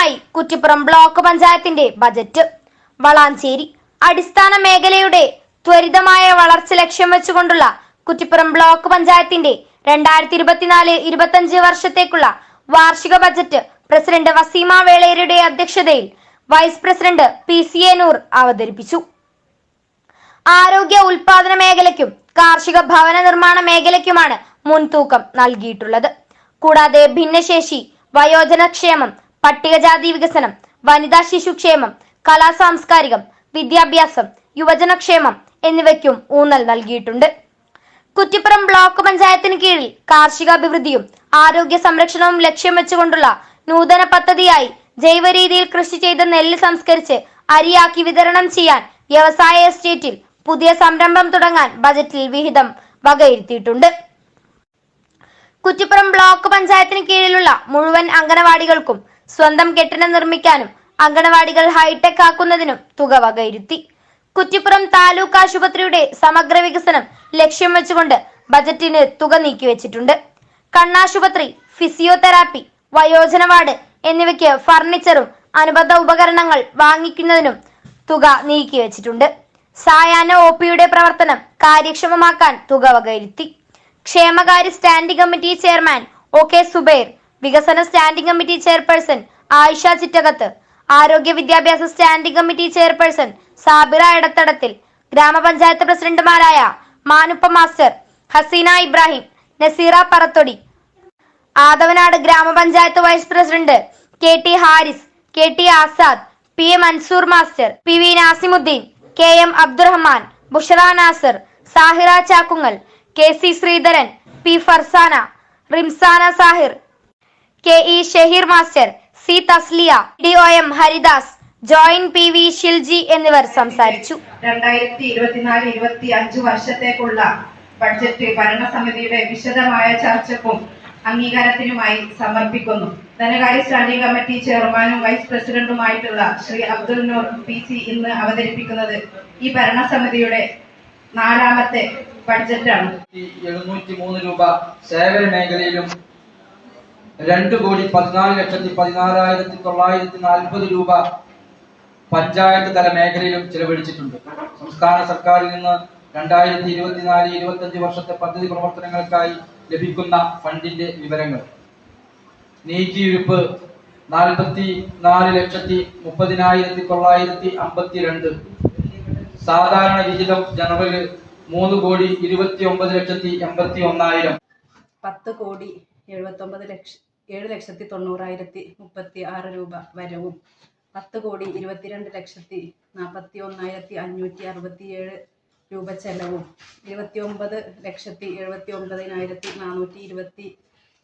വിഹിതവുമായി Kuttippuram block പഞ്ചായത്തിന്റെ budget. Valanchery അടിസ്ഥാന മേഖലയുടെ ത്വരിതമായ വളർച്ച ലക്ഷ്യം വെച്ചുകൊണ്ടുള്ള കുറ്റിപ്പുറം ബ്ലോക്ക് പഞ്ചായത്തിന്റെ രണ്ടായിരത്തി ഇരുപത്തിനാല് ഇരുപത്തഞ്ച് വർഷത്തേക്കുള്ള വാർഷിക ബജറ്റ് പ്രസിഡന്റ് വസീമ വേളേരിയുടെ അധ്യക്ഷതയിൽ vice president P C A Noor അവതരിപ്പിച്ചു. ആരോഗ്യ ഉൽപാദന മേഖലയ്ക്കും കാർഷിക ഭവന നിർമ്മാണ മേഖലയ്ക്കുമാണ് മുൻതൂക്കം നൽകിയിട്ടുള്ളത്. കൂടാതെ ഭിന്നശേഷി വയോജനക്ഷേമം പട്ടികജാതി വികസനം വനിതാ ശിശുക്ഷേമം കലാ സാംസ്കാരികം വിദ്യാഭ്യാസം യുവജനക്ഷേമം എന്നിവയ്ക്കും ഊന്നൽ നൽകിയിട്ടുണ്ട്. കുറ്റിപ്പുറം ബ്ലോക്ക് പഞ്ചായത്തിന് കീഴിൽ കാർഷികാഭിവൃദ്ധിയും ആരോഗ്യ സംരക്ഷണവും ലക്ഷ്യം വെച്ചുകൊണ്ടുള്ള നൂതന പദ്ധതിയായി ജൈവ രീതിയിൽ കൃഷി ചെയ്ത നെല്ല് സംസ്കരിച്ച് അരിയാക്കി വിതരണം ചെയ്യാൻ വ്യവസായ എസ്റ്റേറ്റിൽ പുതിയ സംരംഭം തുടങ്ങാൻ ബജറ്റിൽ വിഹിതം വകയിരുത്തിയിട്ടുണ്ട്. കുറ്റിപ്പുറം ബ്ലോക്ക് പഞ്ചായത്തിന് കീഴിലുള്ള മുഴുവൻ അംഗനവാടികൾക്കും സ്വന്തം കെട്ടിടം നിർമ്മിക്കാനും അംഗനവാടികൾ ഹൈടെക് ആക്കുന്നതിനും തുക വകയിരുത്തി. കുറ്റിപ്പുറം താലൂക്ക് ആശുപത്രിയുടെ സമഗ്ര വികസനം ലക്ഷ്യം വെച്ചുകൊണ്ട് ബജറ്റിന് തുക നീക്കിവെച്ചിട്ടുണ്ട് കണ്ണാശുപത്രി ഫിസിയോതെറാപ്പി വയോജന വാർഡ് എന്നിവയ്ക്ക് ഫർണിച്ചറും അനുബന്ധ ഉപകരണങ്ങൾ വാങ്ങിക്കുന്നതിനും തുക നീക്കിവെച്ചിട്ടുണ്ട് സായാഹ്ന ഒ പിയുടെ പ്രവർത്തനം കാര്യക്ഷമമാക്കാൻ തുക വകയിരുത്തി. ക്ഷേമകാര്യ standing committee chairman O K Zubair വികസന standing committee chairperson Ayisha Chittakath. ആരോഗ്യ വിദ്യാഭ്യാസ standing committee chairperson Sabira Edathadathil ഗ്രാമപഞ്ചായത്ത് പ്രസിഡന്റുമാരായ മാനുപ്പ മാസ്റ്റർ ഹസീന ഇബ്രാഹിം നസീറ പറത്തൊടി. ആദവനാട് ഗ്രാമപഞ്ചായത്ത് vice president K T Haris K T Azad P A Mansoor master P V Nasimuddin K M Abdurahman Bushra Nasar Sahira Chakkungal K C Sreedharan P Farsana Rimsana Sahir K E Shaheer master C Thasliya D O M Haridas joint P V Shilji എന്നിവർ സംസാരിച്ചു. രണ്ടായിരത്തി ഇരുപത്തിനാല് ഇരുപത്തി അഞ്ച് വർഷത്തേക്കുള്ള budget ഭരണസമിതിയുടെ വിശദമായ ചർച്ചക്കും അംഗീകാരത്തിനുമായി സമർപ്പിക്കുന്നു. ധനകാര്യ സ്റ്റാൻഡിംഗ് കമ്മിറ്റി ചെയർമാനും വൈസ് പ്രസിഡന്റുമായിട്ടുള്ള ശ്രീ അബ്ദുൽ നൂർ പി സി ഇന്ന് അവതരിപ്പിക്കുന്നത് ഈ ഭരണസമിതിയുടെ നാലാമത്തെ ബഡ്ജറ്റാണ്. എഴുന്നൂറ്റി മൂന്ന് രൂപ സേവന മേഖലയിലും രണ്ട് കോടി പതിനാല് ലക്ഷത്തി പതിനാലായിരത്തി തൊള്ളായിരത്തി നാൽപ്പത് രൂപ പഞ്ചായത്ത് തല മേഖലയിലും ചിലവഴിച്ചിട്ടുണ്ട്. സംസ്ഥാന സർക്കാരിൽ നിന്ന് രണ്ടായിരത്തി ഇരുപത്തിനാല് ഇരുപത്തഞ്ച് വർഷത്തെ പദ്ധതി പ്രവർത്തനങ്ങൾക്കായി ലഭിക്കുന്ന ഫണ്ടിന്റെ വിവരങ്ങൾ. നീക്കിയിരുപ്പ് നാൽപ്പത്തി നാല് ലക്ഷത്തി മുപ്പതിനായിരത്തി തൊള്ളായിരത്തി അമ്പത്തി രണ്ട് സാധാരണ വിഹിതം ജനറൽ മൂന്ന് കോടി ഇരുപത്തി ഒമ്പത് ലക്ഷത്തി എൺപത്തി ഒന്നായിരം പത്ത് കോടി എഴുപത്തി ഒമ്പത് ലക്ഷ ഏഴ് ലക്ഷത്തി തൊണ്ണൂറായിരത്തി മുപ്പത്തി ആറ് രൂപ വരവും. പത്ത് കോടി ഇരുപത്തിരണ്ട് ലക്ഷത്തി നാൽപ്പത്തി ഒന്നായിരത്തി അഞ്ഞൂറ്റി അറുപത്തി ഏഴ് രൂപ ചെലവും. ഇരുപത്തി ഒമ്പത് ലക്ഷത്തി എഴുപത്തി ഒമ്പതിനായിരത്തി നാനൂറ്റി ഇരുപത്തി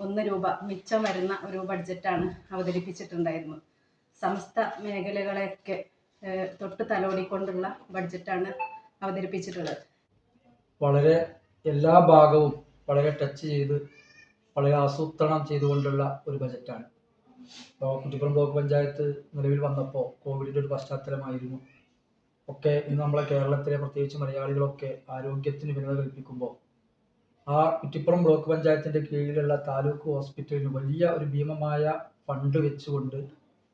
ഒന്ന് രൂപ മിച്ചം വരുന്ന ഒരു ബഡ്ജറ്റാണ് അവതരിപ്പിച്ചിട്ടുണ്ടായിരുന്നത്. സമസ്ത മേഖലകളെയൊക്കെ തൊട്ട് തലോടിക്കൊണ്ടുള്ള ബഡ്ജറ്റാണ് അവതരിപ്പിച്ചിട്ടുള്ളത്. വളരെ എല്ലാ ഭാഗവും വളരെ ടച്ച് ചെയ്ത് വളരെ ആസൂത്രണം ചെയ്തുകൊണ്ടുള്ള ഒരു ബജറ്റാണ്. ഇപ്പോൾ കുറ്റിപ്പുറം ബ്ലോക്ക് പഞ്ചായത്ത് നിലവിൽ വന്നപ്പോൾ കോവിഡിന്റെ ഒരു പശ്ചാത്തലമായിരുന്നു. ഒക്കെ ഇന്ന് നമ്മളെ കേരളത്തിലെ പ്രത്യേകിച്ച് മലയാളികളൊക്കെ ആരോഗ്യത്തിന് വിനത കൽപ്പിക്കുമ്പോൾ ആ കുറ്റിപ്പുറം ബ്ലോക്ക് പഞ്ചായത്തിന്റെ കീഴിലുള്ള താലൂക്ക് ഹോസ്പിറ്റലിന് വലിയ ഒരു ഭീമമായ ഫണ്ട് വെച്ചുകൊണ്ട്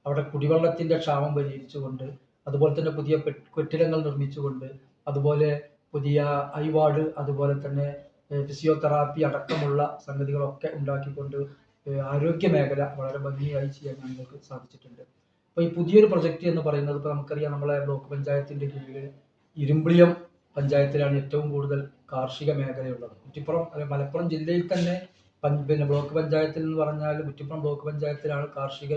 അവിടെ കുടിവെള്ളത്തിന്റെ ക്ഷാമം പരിഹരിച്ചുകൊണ്ട് അതുപോലെ തന്നെ പുതിയ കെട്ടിടങ്ങൾ നിർമ്മിച്ചുകൊണ്ട് അതുപോലെ പുതിയ ഐ വാർഡ് അതുപോലെ തന്നെ ഫിസിയോതെറാപ്പി അടക്കമുള്ള സംഗതികളൊക്കെ ഉണ്ടാക്കിക്കൊണ്ട് ആരോഗ്യ മേഖല വളരെ ഭംഗിയായി ചെയ്യാൻ ഞങ്ങൾക്ക് സാധിച്ചിട്ടുണ്ട്. അപ്പോൾ ഈ പുതിയൊരു പ്രൊജക്റ്റ് എന്ന് പറയുന്നത് ഇപ്പോൾ നമുക്കറിയാം നമ്മളെ ബ്ലോക്ക് പഞ്ചായത്തിന്റെ കീഴിൽ ഇരുമ്പിളിയം പഞ്ചായത്തിലാണ് ഏറ്റവും കൂടുതൽ കാർഷിക മേഖലയുള്ളത്. കുറ്റിപ്പുറം മലപ്പുറം ജില്ലയിൽ തന്നെ പിന്നെ ബ്ലോക്ക് പഞ്ചായത്തിൽ എന്ന് പറഞ്ഞാൽ കുറ്റിപ്പുറം ബ്ലോക്ക് പഞ്ചായത്തിലാണ് കാർഷിക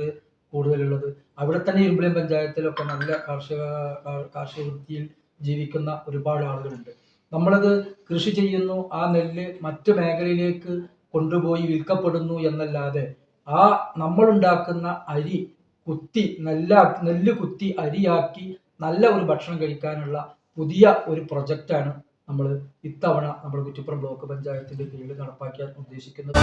കൂടുതലുള്ളത്. അവിടെ തന്നെ ഇരുമ്പിളിയം പഞ്ചായത്തിലൊക്കെ നല്ല കാർഷിക കാർഷിക വൃത്തിയിൽ ജീവിക്കുന്ന ഒരുപാട് ആളുകളുണ്ട്. നമ്മളത് കൃഷി ചെയ്യുന്നു ആ നെല്ല് മറ്റു മേഖലയിലേക്ക് കൊണ്ടുപോയി വിൽക്കപ്പെടുന്നു എന്നല്ലാതെ ആ നമ്മളുണ്ടാക്കുന്ന അരി കുത്തി നെല്ല നെല്ല് കുത്തി അരിയാക്കി നല്ല ഒരു ഭക്ഷണം കഴിക്കാനുള്ള പുതിയ ഒരു പ്രൊജക്റ്റാണ് നമ്മൾ ഇത്തവണ നമ്മൾ കുറ്റിപ്പുറം ബ്ലോക്ക് പഞ്ചായത്തിന്റെ കീഴിൽ നടപ്പാക്കാൻ ഉദ്ദേശിക്കുന്നത്.